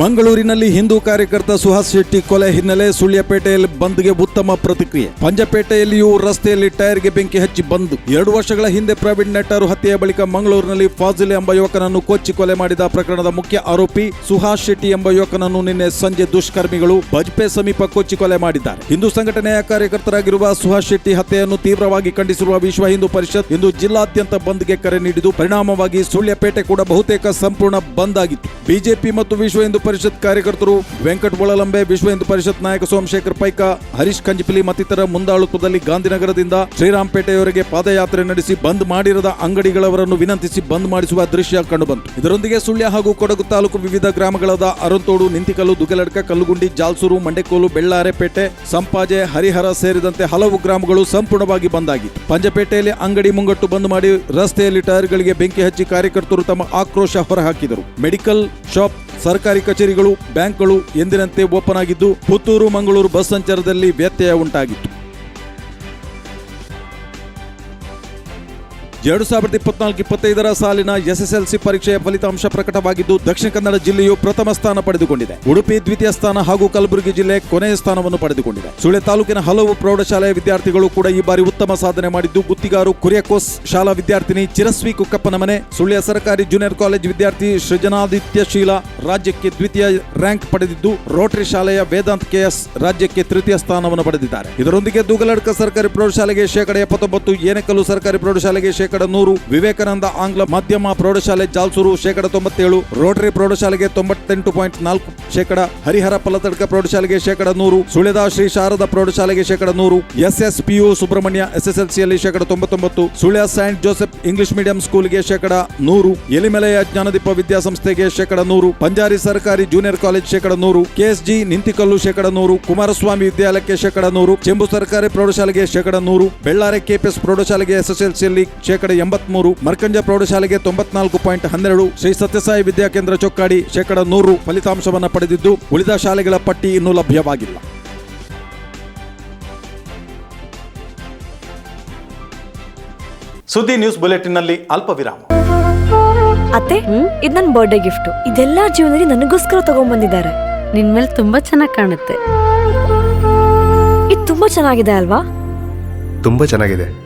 ಮಂಗಳೂರಿನಲ್ಲಿ ಹಿಂದೂ ಕಾರ್ಯಕರ್ತ ಸುಹಾಸ್ ಶೆಟ್ಟಿ ಕೊಲೆ ಹಿನ್ನೆಲೆ ಸುಳ್ಯಪೇಟೆಯಲ್ಲಿ ಬಂದ್ಗೆ ಉತ್ತಮ ಪ್ರತಿಕ್ರಿಯೆ. ಪಂಜಪೇಟೆಯಲ್ಲಿಯೂ ರಸ್ತೆಯಲ್ಲಿ ಟೈರ್ಗೆ ಬೆಂಕಿ ಹಚ್ಚಿ ಬಂದ್. ಎರಡು ವರ್ಷಗಳ ಹಿಂದೆ ಪ್ರವೀಣ್ ನೆಟ್ಟರು ಹತ್ಯೆಯ ಬಳಿಕ ಮಂಗಳೂರಿನಲ್ಲಿ ಫಾಜಿಲ್ ಎಂಬ ಯುವಕನನ್ನು ಕೊಚ್ಚಿ ಕೊಲೆ ಮಾಡಿದ ಪ್ರಕರಣದ ಮುಖ್ಯ ಆರೋಪಿ ಸುಹಾಸ್ ಶೆಟ್ಟಿ ಎಂಬ ಯುವಕನನ್ನು ನಿನ್ನೆ ಸಂಜೆ ದುಷ್ಕರ್ಮಿಗಳು ಬಜ್ಪೆ ಸಮೀಪ ಕೊಚ್ಚಿ ಕೊಲೆ ಮಾಡಿದ್ದಾರೆ. ಹಿಂದೂ ಸಂಘಟನೆಯ ಕಾರ್ಯಕರ್ತರಾಗಿರುವ ಸುಹಾಸ್ ಶೆಟ್ಟಿ ಹತ್ಯೆಯನ್ನು ತೀವ್ರವಾಗಿ ಖಂಡಿಸಿರುವ ವಿಶ್ವ ಹಿಂದೂ ಪರಿಷತ್ ಇಂದು ಜಿಲ್ಲಾದ್ಯಂತ ಬಂದ್ಗೆ ಕರೆ ನೀಡಿದ್ದು, ಪರಿಣಾಮವಾಗಿ ಸುಳ್ಯಪೇಟೆ ಕೂಡ ಬಹುತೇಕ ಸಂಪೂರ್ಣ ಬಂದ್ ಆಗಿತ್ತು. ಬಿಜೆಪಿ ಮತ್ತು ವಿಶ್ವ ಹಿಂದೂ ಪರಿಷತ್ ಕಾರ್ಯಕರ್ತರು ವೆಂಕಟ್ ಒಳಲಂಬೆ, ವಿಶ್ವ ಹಿಂದೂ ಪರಿಷತ್ ನಾಯಕ ಸೋಮಶೇಖರ್ ಪೈಕ, ಹರೀಶ್ ಕಂಜಿಪಿಲಿ ಮತ್ತಿತರ ಮುಂದಾಳುತ್ವದಲ್ಲಿ ಗಾಂಧಿನಗರದಿಂದ ಶ್ರೀರಾಂಪೇಟೆಯವರೆಗೆ ಪಾದಯಾತ್ರೆ ನಡೆಸಿ ಬಂದ್ ಮಾಡಿರದ ಅಂಗಡಿಗಳವರನ್ನು ವಿನಂತಿಸಿ ಬಂದ್ ಮಾಡಿಸುವ ದೃಶ್ಯ ಕಂಡುಬಂತು. ಇದರೊಂದಿಗೆ ಸುಳ್ಯ ಹಾಗೂ ಕೊಡಗು ತಾಲೂಕು ವಿವಿಧ ಗ್ರಾಮಗಳಾದ ಅರಂತೋಡು ನಿಂತಿಕಲ್ಲು, ದುಗಲಡ್ಕ, ಕಲ್ಲುಗುಂಡಿ, ಜಾಲ್ಸೂರು ಮಂಡೆಕೋಲು ಬೆಳ್ಳಾರೆಪೇಟೆ, ಸಂಪಾಜೆ, ಹರಿಹರ ಸೇರಿದಂತೆ ಹಲವು ಗ್ರಾಮಗಳು ಸಂಪೂರ್ಣವಾಗಿ ಬಂದ್ ಆಗಿತ್ತು ಪಂಜಪೇಟೆಯಲ್ಲಿ ಅಂಗಡಿ ಮುಂಗಟ್ಟು ಬಂದ್ ಮಾಡಿ ರಸ್ತೆಯಲ್ಲಿ ಟೈರ್ಗಳಿಗೆ ಬೆಂಕಿ ಹಚ್ಚಿ ಕಾರ್ಯಕರ್ತರು ತಮ್ಮ ಆಕ್ರೋಶ ಹೊರಹಾಕಿದರು. ಮೆಡಿಕಲ್ ಶಾಪ್ ಸರ್ಕಾರಿ ಕಚೇರಿಗಳು ಬ್ಯಾಂಕ್ಗಳು ಎಂದಿನಂತೆ ಓಪನ್ ಆಗಿದ್ದು ಪುತ್ತೂರು ಮಂಗಳೂರು ಬಸ್ ಸಂಚಾರದಲ್ಲಿ ವ್ಯತ್ಯಯ ಉಂಟಾಗಿತ್ತು. ಎರಡು ಸಾವಿರದ ಇಪ್ಪತ್ನಾಲ್ಕು ಇಪ್ಪತ್ತೈದರ ಸಾಲಿನ ಎಸ್ಎಸ್ಎಲ್ಸಿ ಪರೀಕ್ಷೆಯ ಫಲಿತಾಂಶ ಪ್ರಕಟವಾಗಿದ್ದು, ದಕ್ಷಿಣ ಕನ್ನಡ ಜಿಲ್ಲೆಯು ಪ್ರಥಮ ಸ್ಥಾನ ಪಡೆದುಕೊಂಡಿದೆ. ಉಡುಪಿ ದ್ವಿತೀಯ ಸ್ಥಾನ ಹಾಗೂ ಕಲಬುರಗಿ ಜಿಲ್ಲೆ ಕೊನೆಯ ಸ್ಥಾನವನ್ನು ಪಡೆದುಕೊಂಡಿದೆ. ಸುಳೆ ತಾಲೂಕಿನ ಹಲವು ಪ್ರೌಢಶಾಲೆಯ ವಿದ್ಯಾರ್ಥಿಗಳು ಕೂಡ ಈ ಬಾರಿ ಉತ್ತಮ ಸಾಧನೆ ಮಾಡಿದ್ದು, ಗುತ್ತಿಗಾರು ಕುರಿಯಕೋಸ್ ಶಾಲಾ ವಿದ್ಯಾರ್ಥಿನಿ ಚಿರಸ್ವಿ ಕುಕ್ಕಪ್ಪನ ಮನೆ, ಸುಳ್ಯ ಸರ್ಕಾರಿ ಜೂನಿಯರ್ ಕಾಲೇಜ್ ವಿದ್ಯಾರ್ಥಿ ಸೃಜನಾದಿತ್ಯ ಶೀಲ ರಾಜ್ಯಕ್ಕೆ ದ್ವಿತೀಯ ರ್ಯಾಂಕ್ ಪಡೆದಿದ್ದು, ರೋಟರಿ ಶಾಲೆಯ ವೇದಾಂತ್ ಕೆಎಸ್ ರಾಜ್ಯಕ್ಕೆ ತೃತೀಯ ಸ್ಥಾನವನ್ನು ಪಡೆದಿದ್ದಾರೆ. ಇದರೊಂದಿಗೆ ದೂಗಲಡ್ಕ ಸರ್ಕಾರಿ ಪ್ರೌಢಶಾಲೆಗೆ ಶೇಕಡ ಎಪ್ಪತ್ತೊಂಬತ್ತು ಏನೆಕಲ್ಲು ಸರ್ಕಾರಿ ಪ್ರೌಢಶಾಲೆಗೆ ಶೇಕಡ ನೂರು ವಿವೇಕಾನಂದ ಆಂಗ್ಲ ಮಾಧ್ಯಮ ಪ್ರೌಢಶಾಲೆ ಜಾಲ್ಸೂರು, ಶೇಕಡ ತೊಂಬತ್ತೇಳು, ರೋಟರಿ ಪ್ರೌಢಶಾಲೆಗೆ ತೊಂಬತ್ತೆಂಟು ಪಾಯಿಂಟ್ ನಾಲ್ಕು, ಶೇಕಡ ಹರಿಹರ ಪಲತಡ್ಕ ಪ್ರೌಢಶಾಲೆಗೆ ಶೇಕಡ ನೂರು, ಸುಳೆದ ಶ್ರೀ ಶಾರದ ಪ್ರೌಢಶಾಲೆಗೆ ಶೇಕಡ ನೂರು ಎಸ್ಎಸ್ ಪಿಯು ಸುಬ್ರಹ್ಮಣ್ಯ, ಎಸ್ಎಸ್ಎಲ್ಸಿಯಲ್ಲಿ ಶೇಕಡ ತೊಂಬತ್ತೊಂಬತ್ತು, Sullia Saint Joseph English medium ಸ್ಕೂಲ್ಗೆ ಶೇಕಡ ನೂರು, ಎಲಿಮೆಲೆಯ ಜ್ಞಾನದೀಪ ವಿದ್ಯಾಸಂಸ್ಥೆಗೆ ಶೇಕಡ ನೂರು, ಪಂಜಾರಿ ಸರ್ಕಾರಿ ಜೂನಿಯರ್ ಕಾಲೇಜ್ ಶೇಕಡ ನೂರು, ಕೆಎಸ್ಜಿ ನಿಂತಿಕಲ್ಲು ಶೇಕಡ ನೂರು, ಕುಮಾರಸ್ವಾಮಿ ವಿದ್ಯಾಲಯಕ್ಕೆ ಶೇಕಡ ನೂರು, ಚೆಂಬು ಸರ್ಕಾರಿ ಪ್ರೌಢಶಾಲೆಗೆ ಶೇಕಡ ನೂರು, ಬೆಳ್ಳಾರೆ ಕೆಪಿಎಸ್ ಪ್ರೌಢಶಾಲೆಗೆ ಎಸ್ಎಸ್ಎಲ್ಸಿಯಲ್ಲಿ ಶೇಕಡ ಎಂಬತ್ಮೂರು ಮರ್ಕಂಜ ಪ್ರೌಢಶಾಲೆಗೆ ತೊಂಬತ್ನಾಲ್ಕು ಪಾಯಿಂಟ್ ಹನ್ನೆರಡು ಶ್ರೀ ಸತ್ಯಸಾಯಿ ವಿದ್ಯಾಕೇಂದ್ರ ಚೊಕ್ಕಾಡಿ ಶೇಕಡ ನೂರು ಫಲಿತಾಂಶವನ್ನು ಪಡೆದಿದ್ದು ಉಳಿದ ಶಾಲೆಗಳ ಪಟ್ಟಿ ಇನ್ನೂ ಲಭ್ಯವಾಗಿಲ್ಲ. ಸುದ್ದಿ ನ್ಯೂಸ್ ಬುಲೆಟಿನ್ನಲ್ಲಿ ಅಲ್ಪ ವಿರಾಮ ಅತ್ತೆ ಇದು ನನ್ನ ಬರ್ಡೇ ಗಿಫ್ಟ್ ಇದೆಲ್ಲ ಜೀವನದಲ್ಲಿ ನನಗೋಸ್ಕರ ತಗೊಂಡ್ಬಂದಿದ್ದಾರೆ ನಿನ್ ಮೇಲೆ ತುಂಬಾ ಚೆನ್ನಾಗಿ ಕಾಣುತ್ತೆ. ಇದು ತುಂಬಾ ಚೆನ್ನಾಗಿದೆ ಅಲ್ವಾ? ತುಂಬಾ ಚೆನ್ನಾಗಿದೆ.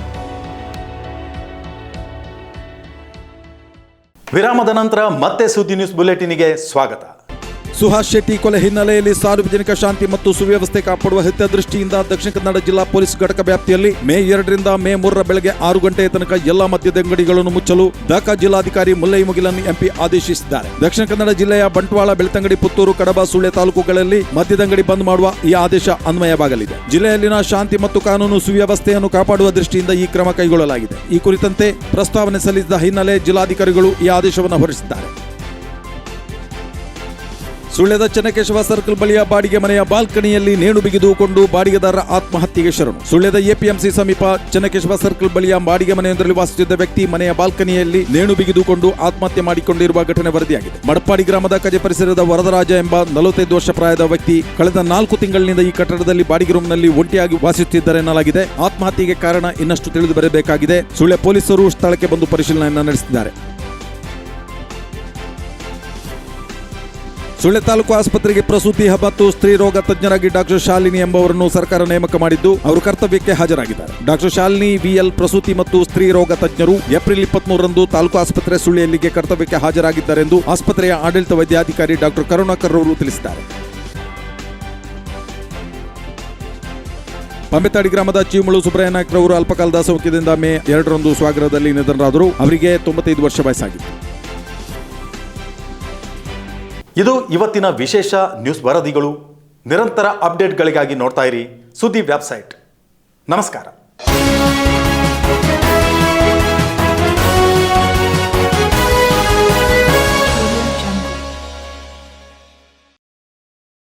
ವಿರಾಮದ ನಂತರ ಮತ್ತೆ ಸುದ್ದಿ ನ್ಯೂಸ್ ಬುಲೆಟಿನ್ಗೆ ಸ್ವಾಗತ. ಸುಹಾಸ್ ಶೆಟ್ಟಿ ಕೊಲೆ ಹಿನ್ನೆಲೆಯಲ್ಲಿ ಸಾರ್ವಜನಿಕ ಶಾಂತಿ ಮತ್ತು ಸುವ್ಯವಸ್ಥೆ ಕಾಪಾಡುವ ಹಿತದೃಷ್ಟಿಯಿಂದ ದಕ್ಷಿಣ ಕನ್ನಡ ಜಿಲ್ಲಾ ಪೊಲೀಸ್ ಘಟಕ ವ್ಯಾಪ್ತಿಯಲ್ಲಿ ಮೇ ಎರಡರಿಂದ ಮೇ ಮೂರರ ಬೆಳಗ್ಗೆ ಆರು ಗಂಟೆಯ ತನಕ ಎಲ್ಲಾ ಮದ್ಯದ ಅಂಗಡಿಗಳನ್ನು ಮುಚ್ಚಲು ದಕ ಜಿಲ್ಲಾಧಿಕಾರಿ ಮುಲ್ಲೈ ಮುಗಿಲನ್ ಎಂಪಿ ಆದೇಶಿಸಿದ್ದಾರೆ. ದಕ್ಷಿಣ ಕನ್ನಡ ಜಿಲ್ಲೆಯ ಬಂಟ್ವಾಳ, ಬೆಳ್ತಂಗಡಿ, ಪುತ್ತೂರು, ಕಡಬ, ಸುಳ್ಯ ತಾಲೂಕುಗಳಲ್ಲಿ ಮದ್ಯದಂಗಡಿ ಬಂದ್ ಮಾಡುವ ಈ ಆದೇಶ ಅನ್ವಯವಾಗಲಿದೆ. ಜಿಲ್ಲೆಯಲ್ಲಿನ ಶಾಂತಿ ಮತ್ತು ಕಾನೂನು ಸುವ್ಯವಸ್ಥೆಯನ್ನು ಕಾಪಾಡುವ ದೃಷ್ಟಿಯಿಂದ ಈ ಕ್ರಮ ಕೈಗೊಳ್ಳಲಾಗಿದೆ. ಈ ಕುರಿತಂತೆ ಪ್ರಸ್ತಾವನೆ ಸಲ್ಲಿಸಿದ ಹಿನ್ನೆಲೆ ಜಿಲ್ಲಾಧಿಕಾರಿಗಳು ಈ ಆದೇಶವನ್ನು ಹೊರಡಿಸಿದ್ದಾರೆ. ಸುಳ್ಯದ ಚನ್ನಕೇಶವ ಸರ್ಕಲ್ ಬಳಿಯ ಬಾಡಿಗೆ ಮನೆಯ ಬಾಲ್ಕನಿಯಲ್ಲಿ ನೇಣು ಬಿಗಿದುಕೊಂಡು ಬಾಡಿಗೆದಾರ ಆತ್ಮಹತ್ಯೆಗೆ ಶರಣು. ಸುಳ್ಯದ ಎಪಿಎಂಸಿ ಸಮೀಪ ಚನ್ನಕೇಶವ ಸರ್ಕಲ್ ಬಳಿಯ ಬಾಡಿಗೆ ಮನೆಯೊಂದರಲ್ಲಿ ವಾಸಿಸುತ್ತಿದ್ದ ವ್ಯಕ್ತಿ ಮನೆಯ ಬಾಲ್ಕನಿಯಲ್ಲಿ ನೇಣು ಬಿಗಿದುಕೊಂಡು ಆತ್ಮಹತ್ಯೆ ಮಾಡಿಕೊಂಡಿರುವ ಘಟನೆ ವರದಿಯಾಗಿದೆ. ಮಡಪ್ಪಾಡಿ ಗ್ರಾಮದ ಕಜೆ ಪರಿಸರದ ವರದರಾಜ ಎಂಬ ನಲವತ್ತೈದು ವರ್ಷ ಪ್ರಾಯದ ವ್ಯಕ್ತಿ ಕಳೆದ ನಾಲ್ಕು ತಿಂಗಳಿನಿಂದ ಈ ಕಟ್ಟಡದಲ್ಲಿ ಬಾಡಿಗೆ ರೂಮ್ನಲ್ಲಿ ಒಂಟಿಯಾಗಿ ವಾಸಿಸುತ್ತಿದ್ದಾರೆ ಎನ್ನಲಾಗಿದೆ ಆತ್ಮಹತ್ಯೆಗೆ ಕಾರಣ ಇನ್ನಷ್ಟು ತಿಳಿದು ಬರಬೇಕಾಗಿದೆ. ಸುಳ್ಯ ಪೊಲೀಸರು ಸ್ಥಳಕ್ಕೆ ಬಂದು ಪರಿಶೀಲನೆಯನ್ನು ನಡೆಸಿದ್ದಾರೆ. ಸುಳ್ಯ ತಾಲೂಕು ಆಸ್ಪತ್ರೆಗೆ ಪ್ರಸೂತಿ ಮತ್ತು ಸ್ತ್ರೀ ರೋಗ ತಜ್ಞರಾಗಿ ಡಾಕ್ಟರ್ ಶಾಲಿನಿ ಎಂಬವರನ್ನು ಸರ್ಕಾರ ನೇಮಕ ಮಾಡಿದ್ದು ಅವರು ಕರ್ತವ್ಯಕ್ಕೆ ಹಾಜರಾಗಿದ್ದಾರೆ. ಡಾಕ್ಟರ್ ಶಾಲಿನಿ ವಿಎಲ್ ಪ್ರಸೂತಿ ಮತ್ತು ಸ್ತ್ರೀ ರೋಗ ತಜ್ಞರು ಏಪ್ರಿಲ್ ಇಪ್ಪತ್ಮೂರರಂದು ತಾಲೂಕು ಆಸ್ಪತ್ರೆ ಸುಳ್ಳಿಯಲ್ಲಿಗೆ ಕರ್ತವ್ಯಕ್ಕೆ ಹಾಜರಾಗಿದ್ದಾರೆಂದು ಆಸ್ಪತ್ರೆಯ ಆಡಳಿತ ವೈದ್ಯಾಧಿಕಾರಿ ಡಾಕ್ಟರ್ ಕರುಣಾಕರ್ ಅವರು ತಿಳಿಸಿದ್ದಾರೆ. ಪಂಬೆತಾಡಿ ಗ್ರಾಮದ ಚೀಮುಳು ಸುಬ್ರಹ್ಯ ನಾಯ್ಕರವರು ಅಲ್ಪಕಾಲದ ಸೌಖ್ಯದಿಂದ ಮೇ ಎರಡರಂದು ಸ್ವಾಗರದಲ್ಲಿ ನಿಧನರಾದರು. ಅವರಿಗೆ ತೊಂಬತ್ತೈದು ವರ್ಷ ವಯಸ್ಸಾಗಿತ್ತು. ಇದು ಇವತ್ತಿನ ವಿಶೇಷ ನ್ಯೂಸ್ ವರದಿಗಳು. ನಿರಂತರ ಅಪ್ಡೇಟ್ಗಳಿಗಾಗಿ ನೋಡ್ತಾ ಇರಿ ಸುದ್ದಿ ವೆಬ್ಸೈಟ್. ನಮಸ್ಕಾರ.